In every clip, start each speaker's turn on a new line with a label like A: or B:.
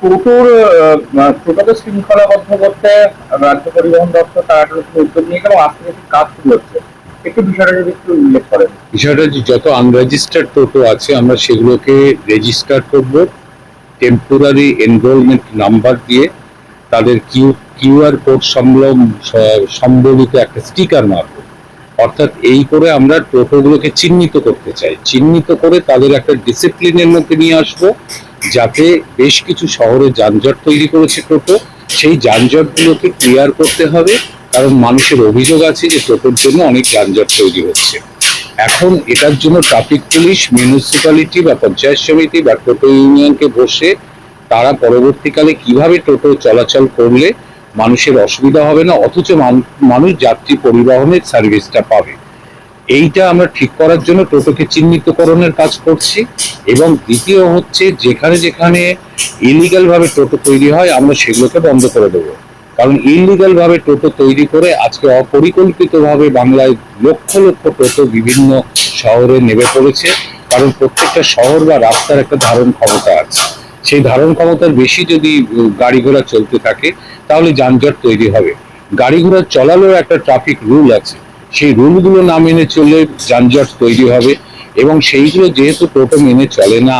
A: টোটোর টোটোকে শৃঙ্খলাবদ্ধ করতে রাজ্য পরিবহন দপ্তর, তার উদ্যোগ নিয়ে গেল আজ থেকে কাজ শুরু হচ্ছে। উল্লেখ করেন।
B: বিষয়টা যে যত আনরেজিস্টার্ড টোটো আছে, আমরা সেগুলোকে রেজিস্টার করব টেম্পোরারি এনরোলমেন্ট নাম্বার দিয়ে তাদের কিউ কিউআর কোড সম্বলম সম্বলিত একটা স্টিকার মারব। অর্থাৎ এই করে আমরা টোটোগুলোকে চিহ্নিত করতে চাই। চিহ্নিত করে তাদের একটা ডিসিপ্লিনের মধ্যে নিয়ে আসব। যাতে বেশ কিছু শহরে যানজট তৈরি করেছে টোটো, সেই যানজটগুলোকে ক্লিয়ার করতে হবে, কারণ মানুষের অভিযোগ আছে যে টোটোর জন্য অনেক যানজট তৈরি হচ্ছে। এখন এটার জন্য ট্রাফিক পুলিশ মিউনিসিপ্যালিটি বা পঞ্চায়েত সমিতি বা টোটো ইউনিয়নকে বসে তারা পরবর্তীকালে কীভাবে টোটো চলাচল করলে মানুষের অসুবিধা হবে না, অথচ মানুষ যাত্রী পরিবহনের সার্ভিসটা পাবে। এইটা আমরা ঠিক করার জন্য টোটোকে চিহ্নিতকরণের কাজ করছি। এবং দ্বিতীয় হচ্ছে যেখানে যেখানে ইলিগাল ভাবে টোটো তৈরি হয়, আমরা সেগুলোকে বন্ধ করে দেবো। কারণ ইলিগাল ভাবে টোটো তৈরি করে আজকে অপরিকল্পিত ভাবে বাংলায় লক্ষ লক্ষ টোটো বিভিন্ন শহরে নেমে পড়েছে। কারণ প্রত্যেকটা শহর বা রাস্তার একটা ধারণ ক্ষমতা আছে। সেই ধারণ ক্ষমতার বেশি যদি গাড়ি ঘোড়া চলতে থাকে, তাহলে যানজট তৈরি হবে। গাড়ি ঘোড়া চলালেও একটা ট্রাফিক রুল আছে। সেই রুলগুলো না মেনে চললে যানজট তৈরি হবে এবং সেইগুলো যেহেতু টোটো মেনে চলে না,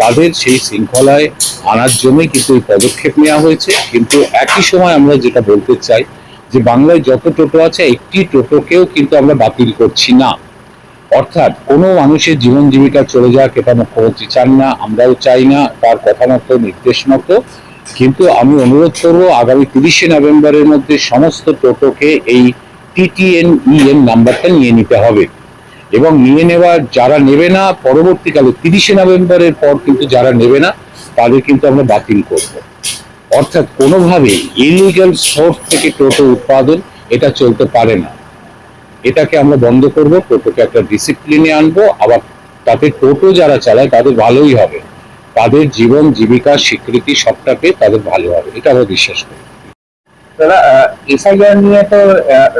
B: তাদের সেই শৃঙ্খলায় আনার জন্যই কিন্তু এই পদক্ষেপ নেওয়া হয়েছে। কিন্তু একই সময় আমরা যেটা বলতে চাই যে বাংলায় যত টোটো আছে, একটি টোটোকেও কিন্তু আমরা বাতিল করছি না। অর্থাৎ কোনো মানুষের জীবন জীবিকা চলে যাক এটা মুখ্যমন্ত্রী চান না, আমরাও চাই না, তার কথা মতো নির্দেশ মতো কিন্তু আমি অনুরোধ করব, আগামী তিরিশে নভেম্বরের মধ্যে সমস্ত টোটোকে এই টিটিএন ইএন নাম্বারটা নিয়ে নিতে হবে। এবং নিয়ে নেওয়া যারা নেবে না, পরবর্তীকালে তিরিশে নভেম্বরের পর কিন্তু যারা নেবে না, তাদের কিন্তু আমরা বাতিল করব। অর্থাৎ কোনোভাবে ইলিগাল সোর্স থেকে টোটো উৎপাদন এটা চলতে পারে না। এটাকে আমরা বন্ধ করব, টোটোকে একটা ডিসিপ্লিনে আনব, আবার তাতে টোটো যারা চালায় তাদের ভালোই হবে। তাদের জীবন, জীবিকা, স্বীকৃতি সবটাকে তাদের ভালো হবে, এটা আমরা বিশ্বাস করি।
A: দাদা এসআইআর নিয়ে তো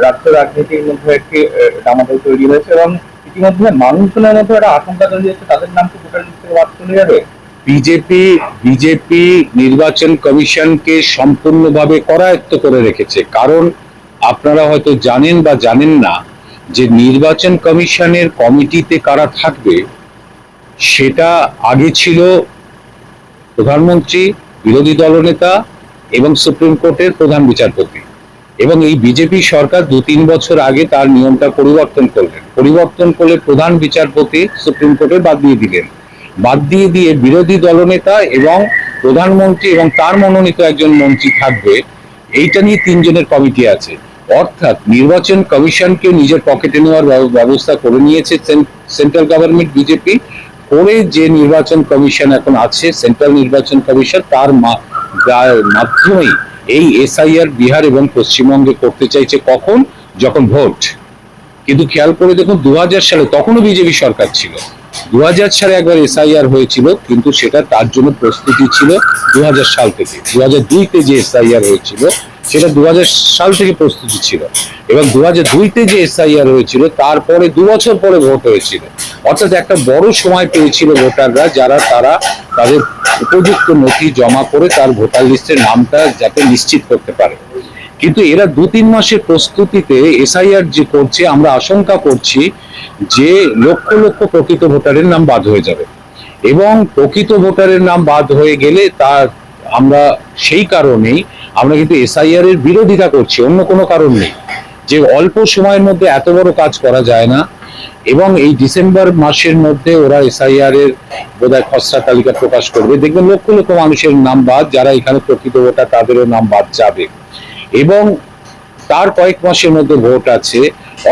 A: রাজ্য রাজনীতির মধ্যে একটি দামাদল তৈরি হয়েছে এবং ইতিমধ্যে মানুষজনের মধ্যে একটা আশঙ্কা তৈরি তাদের নাম লিস্ট থেকে বাদ চলে যাবে।
B: বিজেপি বিজেপি নির্বাচন কমিশনকে সম্পূর্ণভাবে করায়ত্ত করে রেখেছে। কারণ আপনারা হয়তো জানেন বা জানেন না যে নির্বাচন কমিশনের কমিটিতে কারা থাকবে, সেটা আগে ছিল প্রধানমন্ত্রী, বিরোধী দলনেতা এবং সুপ্রিম কোর্টের প্রধান বিচারপতি। এবং এই বিজেপি সরকার দু তিন বছর আগে তার নিয়মটা পরিবর্তন করলেন। পরিবর্তন করলে প্রধান বিচারপতি সুপ্রিম কোর্টের বাদ দিয়ে দিলেন। বাদ দিয়ে দিয়ে বিরোধী দলনেতা এবং প্রধানমন্ত্রী এবং তার মনোনীত একজন মন্ত্রী থাকবে, এইটা নিয়ে তিনজনের কমিটি আছে। অর্থাৎ নির্বাচন কমিশনকে নিজের পকেটে নেওয়ার ব্যবস্থা করে নিয়েছে সেন্ট্রাল গভর্নমেন্ট বিজেপি। করে যে নির্বাচন কমিশন এখন আছে, সেন্ট্রাল নির্বাচন কমিশন, তার মা- গা- মাধ্যমেই এই এসআইআর বিহার এবং পশ্চিমবঙ্গে করতে চাইছে কখন? যখন ভোট। কিন্তু খেয়াল করে দেখুন দু হাজার সালে তখনও বিজেপি সরকার ছিল। দু হাজার সালে একবার এসআইআর হয়েছিল, কিন্তু সেটা তার জন্য প্রস্তুতি ছিল দু হাজার সাল থেকে। দু হাজার দুইতে যে এসআইআর হয়েছিল সেটা দু হাজার সাল থেকে প্রস্তুতি ছিল। এবং দু হাজার দুইতে যে এসআইআর হয়েছিল, তারপরে দু বছর পরে ভোট হয়েছিল। অর্থাৎ একটা বড় সময় পেয়েছিল ভোটাররা যারা, তারা তাদের উপযুক্ত নথি জমা করে তার ভোটার লিস্টের নামটা যাতে নিশ্চিত করতে পারে। কিন্তু এরা দু তিন মাসের প্রস্তুতিতে এসআইআর যে করছে, আমরা আশঙ্কা করছি যে লক্ষ লক্ষ প্রকৃত ভোটারের নাম বাদ হয়ে যাবে। এবং প্রকৃত ভোটারের নাম বাদ হয়ে গেলে তার আমরা সেই কারণেই আমরা কিন্তু এসআইআর এর বিরোধিতা করছি, অন্য কোনো কারণ নেই। যে অল্প সময়ের মধ্যে এত বড় কাজ করা যায় না এবং এই ডিসেম্বর মাসের মধ্যে ওরা এসআইআর এর বোধহয় খসড়া তালিকা প্রকাশ করবে। দেখবেন লক্ষ লক্ষ মানুষের নাম বাদ, যারা এখানে প্রকৃত ভোটার তাদেরও নাম বাদ যাবে। এবং তার কয়েক মাসের মধ্যে ভোট আছে।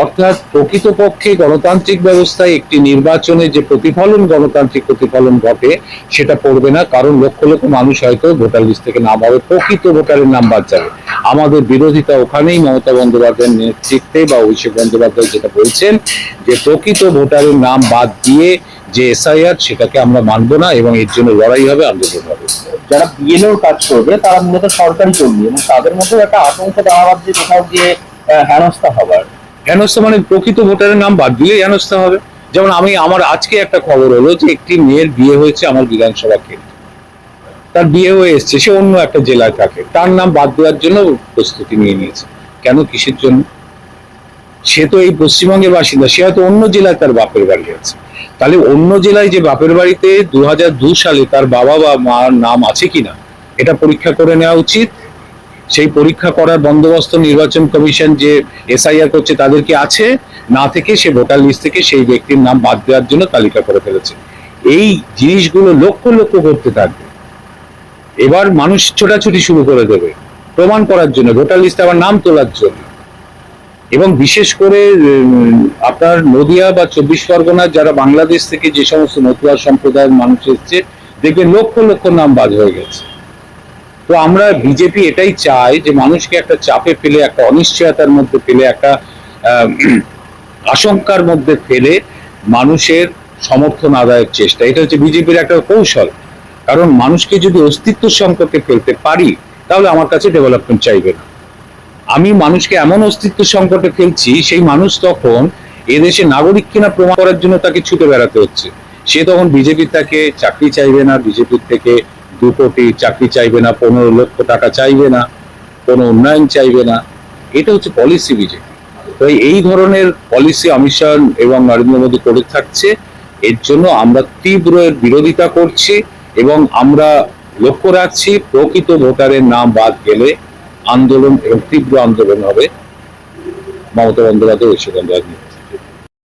B: অর্থাৎ প্রকৃতপক্ষে গণতান্ত্রিক ব্যবস্থায় একটি নির্বাচনে যে প্রতিফলন, গণতান্ত্রিক প্রতিফলন ঘটে, সেটা পড়বে না। কারণ লক্ষ লক্ষ মানুষ হয়তো ভোটার লিস্ট থেকে নাম হবে প্রকৃত ভোটারের নাম বাদ যাবে। আমাদের বিরোধিতা ওখানেই মমতা বন্দ্যোপাধ্যায়ের নেতৃত্বে বা অভিষেক বন্দ্যোপাধ্যায় যেটা বলছেন, যে প্রকৃত ভোটারের নাম বাদ দিয়ে যে এসআইআর, সেটাকে আমরা মানবো না এবং এর জন্য লড়াই হবে, আন্দোলন হবে।
A: যারা বিএলওর কাজ করবে, তারা মূলত সরকারি কর্মী এবং তাদের মধ্যে একটা আশঙ্কা দাঁড়াবার যে কোথাও গিয়ে হেনস্থা হবার।
B: হেনস্থা মানে প্রকৃত ভোটারের নাম বাদ দিলে হেনস্থা হবে। যেমন আমি, আমার আজকে একটা খবর হলো যে একটি মেয়ের বিয়ে হয়েছে আমার বিধানসভা কেন্দ্রে। তার বিয়ে হয়ে এসছে, সে অন্য একটা জেলায় থাকে। তার নাম বাদ দেওয়ার জন্য প্রস্তুতি নিয়ে নিয়েছে। কেন, কিসের জন্য? সে তো এই পশ্চিমবঙ্গের বাসিন্দা, সে হয়তো অন্য জেলায় তার বাপের বাড়ি আছে। তাহলে অন্য জেলায় যে বাপের বাড়িতে দু সালে তার বাবা বা মার নাম আছে কিনা, এটা পরীক্ষা করে নেওয়া উচিত। সেই পরীক্ষা করার বন্দোবস্ত নির্বাচন কমিশন যে এসআইআর করছে তাদেরকে আছে। না থেকে সে ভোটার লিস্ট থেকে সেই ব্যক্তির নাম বাদ দেওয়ার জন্য তালিকা করে ফেলেছে। এই জিনিসগুলো লক্ষ লক্ষ করতে থাকবে। এবার মানুষ ছোটাছুটি শুরু করে দেবে। প্রমাণ করার জন্য, ভোটার লিস্টে আবার নাম তোলার জন্য। এবং বিশেষ করে আপনার নদিয়া বা চব্বিশ পরগনার যারা বাংলাদেশ থেকে যে সমস্ত মতুয়া সম্প্রদায়ের মানুষ এসছে, দেখবেন লক্ষ লক্ষ নাম বাদ হয়ে গেছে। তো আমরা বিজেপি এটাই চাই যে মানুষকে একটা চাপে ফেলে, একটা অনিশ্চয়তার মধ্যে ফেলে, একটা আশঙ্কার মধ্যে ফেলে মানুষের সমর্থন আদায়ের চেষ্টা। এটা হচ্ছে বিজেপির একটা কৌশল। কারণ মানুষকে যদি অস্তিত্ব সংকটে ফেলতে পারি, তাহলে আমার কাছে ডেভেলপমেন্ট চাইবে না। আমি মানুষকে এমন অস্তিত্ব সংকটে ফেলছি, সেই মানুষ তখন এদেশে নাগরিক কিনা প্রমাণ করার জন্য তাকে ছুটে বেড়াতে হচ্ছে। সে তখন বিজেপি তাকে চাকরি চাইবে না, বিজেপির থেকে দু কোটি চাকরি চাইবে না, পনেরো লক্ষ টাকা চাইবে না, কোনো উন্নয়ন চাইবে না। এটা হচ্ছে পলিসি বিজেপি। তো এই ধরনের পলিসি অমিত শাহ এবং নরেন্দ্র মোদী করে থাকছে, এর জন্য আমরা তীব্র বিরোধিতা করছি এবং আমরা লক্ষ্য রাখছি, প্রকৃত ভোটারের নাম বাদ গেলে আন্দোলন এবং তীব্র আন্দোলন হবে। মমতা বন্দ্যোপাধ্যায় ঐশ্বর রাজনীতি।